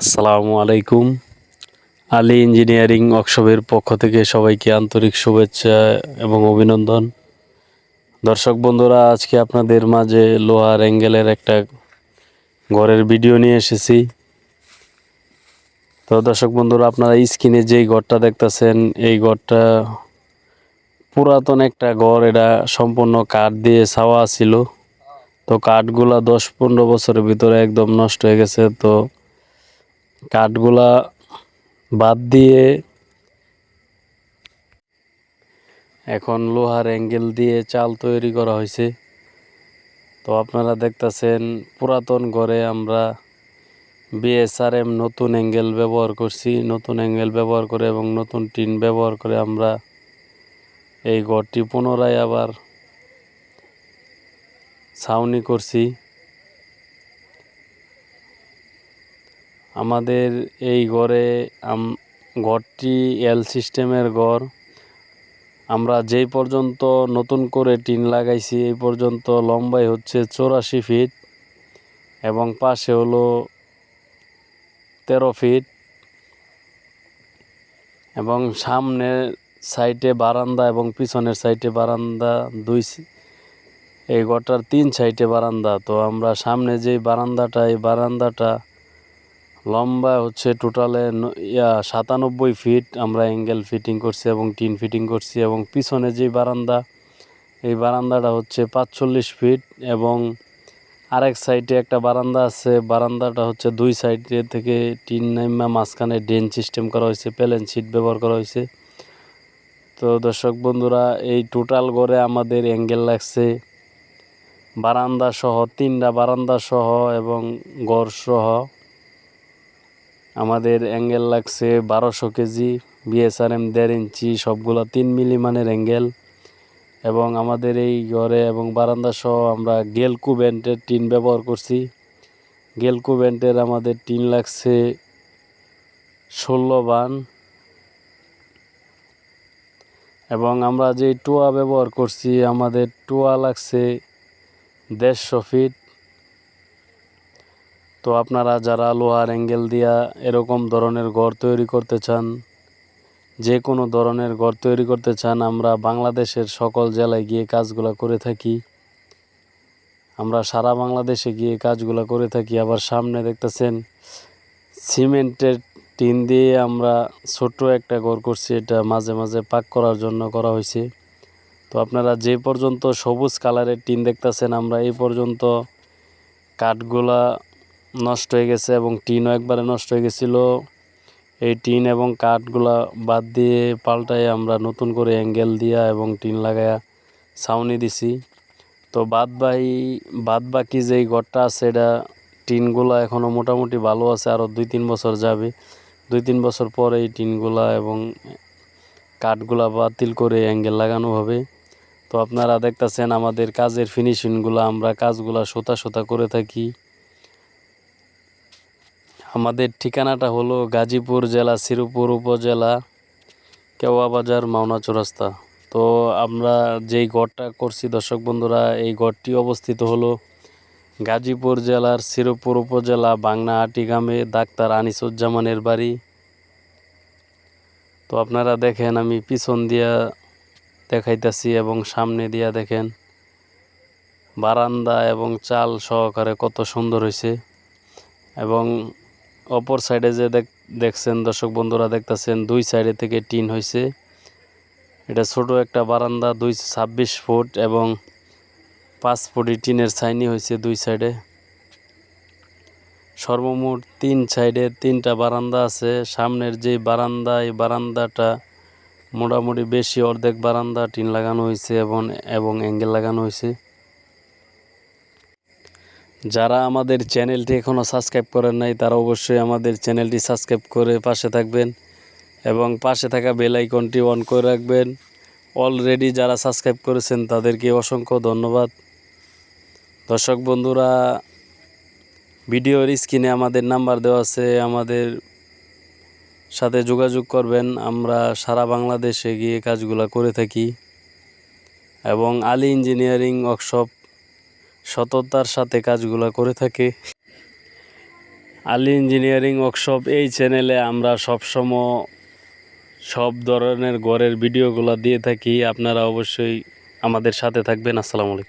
আসসালামু আলাইকুম। আলী ইঞ্জিনিয়ারিং ওয়ার্কশপের পক্ষ থেকে সবাইকে আন্তরিক শুভেচ্ছা এবং অভিনন্দন। দর্শক বন্ধুরা, আজকে আপনাদের মাঝে লোহার অ্যাঙ্গেলের একটা ঘরের ভিডিও নিয়ে এসেছি। তো দর্শক বন্ধুরা, আপনারা স্ক্রিনে যেই ঘরটা দেখতেছেন, এই ঘরটা পুরাতন একটা ঘর। এটা সম্পূর্ণ কাঠ দিয়ে ছাওয়া ছিল। তো কাঠগুলা দশ পনেরো বছরের ভিতরে একদম নষ্ট হয়ে গেছে। তো কাঠগুলা বাদ দিয়ে এখন লোহার অ্যাঙ্গেল দিয়ে চাল তৈরি করা হয়েছে। তো আপনারা দেখতাছেন, পুরাতন ঘরে আমরা বিএসআরএম নতুন অ্যাঙ্গেল ব্যবহার করছি। নতুন অ্যাঙ্গেল ব্যবহার করে এবং নতুন টিন ব্যবহার করে আমরা এই ঘরটি পুনরায় আবার ছাউনি করছি। আমাদের এই ঘরে ঘরটি এল সিস্টেমের ঘর। আমরা যেই পর্যন্ত নতুন করে টিন লাগাইছি, এই পর্যন্ত লম্বাই হচ্ছে চৌরাশি ফিট এবং পাশে হলো তেরো ফিট এবং সামনে সাইডে বারান্দা এবং পিছনের সাইডে বারান্দা দুই এই ঘরটার তিন সাইডে বারান্দা। তো আমরা সামনে যেই বারান্দাটা, এই বারান্দাটা লম্বা হচ্ছে টোটালে ইয়া সাতানব্বই ফিট আমরা অ্যাঙ্গেল ফিটিং করছি এবং টিন ফিটিং করছি এবং পিছনে যে বারান্দা, এই বারান্দাটা হচ্ছে পাঁচচল্লিশ ফিট এবং আরেক সাইডে একটা বারান্দা আছে, বারান্দাটা হচ্ছে দুই সাইডে থেকে টিন নাইমা মাঝখানে ড্রেন সিস্টেম করা হয়েছে প্যালেন সিট ব্যবহার করা হয়েছে। তো দর্শক বন্ধুরা, এই টোটাল ঘরে আমাদের অ্যাঙ্গেল লাগছে বারান্দা সহ, তিনটা বারান্দা সহ এবং গড় সহ। আমাদের অ্যাঙ্গেল লাগছে বারোশো কেজি বিএসআরএম দেড় ইঞ্চি, সবগুলো তিন মিলি মানের অ্যাঙ্গেল। এবং আমাদের এই ঘরে এবং বারান্দা সহ আমরা গেলকু ব্যান্ডের টিন ব্যবহার করছি। গেলকু ব্যান্ডের আমাদের টিন লাগছে ষোলো বান। এবং আমরা যে টুয়া ব্যবহার করছি, আমাদের টোয়া লাগছে দেড়শো ফিট। তো আপনারা যারা লোহার অ্যাঙ্গেল দিয়া এরকম ধরনের ঘর তৈরি করতে চান, যে কোনো ধরনের ঘর তৈরি করতে চান, আমরা বাংলাদেশের সকল জেলায় গিয়ে কাজগুলো করে থাকি। আমরা সারা বাংলাদেশে গিয়ে কাজগুলো করে থাকি। আবার সামনে দেখতেছেন, সিমেন্টের টিন দিয়ে আমরা ছোট একটা ঘর করছি। এটা মাঝে মাঝে পাক করার জন্য করা হয়েছে। তো আপনারা যে পর্যন্ত সবুজ কালারের টিন দেখতেছেন, আমরা এই পর্যন্ত কাঠগুলা নষ্ট হয়ে গেছে এবং টিনও একবারে নষ্ট হয়ে গেছিল। এই টিন এবং কাঠগুলা বাদ দিয়ে পাল্টায় আমরা নতুন করে অ্যাঙ্গেল দিয়া এবং টিন লাগায়া ছাউনি দিছি। তো বাদ বাকি বাদ বাকি যেই ঘরটা আছে এটা টিনগুলা এখনও মোটামুটি ভালো আছে আরও দুই তিন বছর যাবে। দুই তিন বছর পর এই টিনগুলা এবং কাঠগুলা বাতিল করে অ্যাঙ্গেল লাগানো হবে। তো আপনারা দেখতাছেন আমাদের কাজের ফিনিশিংগুলো আমরা কাজগুলা সোতা সোতা করে থাকি। আমাদের ঠিকানাটা হলো গাজীপুর জেলা শ্রীপুর উপজেলা কেওয়া বাজার মাওনা চৌরাস্তা। তো আমরা যেই গড়টা করছি দর্শক বন্ধুরা, এই গড়টি অবস্থিত হলো গাজীপুর জেলার শ্রীপুর উপজেলা, বাংনাহাটি গ্রামে ডাক্তার আনিসুজ্জামানের বাড়ি। তো আপনারা দেখেন, আমি পিছন দিয়া দেখাইতাছি এবং সামনে দিয়া দেখেন, বারান্দা এবং চাল সহকারে কত সুন্দর হয়েছে এবং অপর সাইডে যে দেখ দেখছেন দর্শক বন্ধুরা, দেখতেছেন দুই সাইডে থেকে টিন হয়েছে এটা ছোট একটা বারান্দা, দুই ছাব্বিশ ফুট এবং পাঁচ ফুটি টিনের ছাইনি হয়েছে দুই সাইডে। সর্বমোট তিন সাইডে তিনটা বারান্দা আছে। সামনের যে বারান্দা, এই বারান্দাটা মোটামুটি বেশি অর্ধেক বারান্দা টিন লাগানো হয়েছে এবং এবং অ্যাঙ্গেল লাগানো হয়েছে যারা আমাদের চ্যানেলটি এখনও সাবস্ক্রাইব করেন নাই, তারা অবশ্যই আমাদের চ্যানেলটি সাবস্ক্রাইব করে পাশে থাকবেন এবং পাশে থাকা বেল আইকনটি অন করে রাখবেন। অলরেডি যারা সাবস্ক্রাইব করেছেন, তাদেরকে অসংখ্য ধন্যবাদ। দর্শক বন্ধুরা, ভিডিওর স্ক্রিনে আমাদের নাম্বার দেওয়া আছে, আমাদের সাথে যোগাযোগ করবেন। আমরা সারা বাংলাদেশে গিয়ে কাজগুলো করে থাকি। এবং আলী ইঞ্জিনিয়ারিং ওয়ার্কশপ সততার সাথে কাজগুলো করে থাকে। আলী ইঞ্জিনিয়ারিং ওয়ার্কশপ এই চ্যানেলে আমরা সবসময় সব ধরনের গড়ের ভিডিওগুলো দিয়ে থাকি। আপনারা অবশ্যই আমাদের সাথে থাকবেন। আসসালামু আলাইকুম।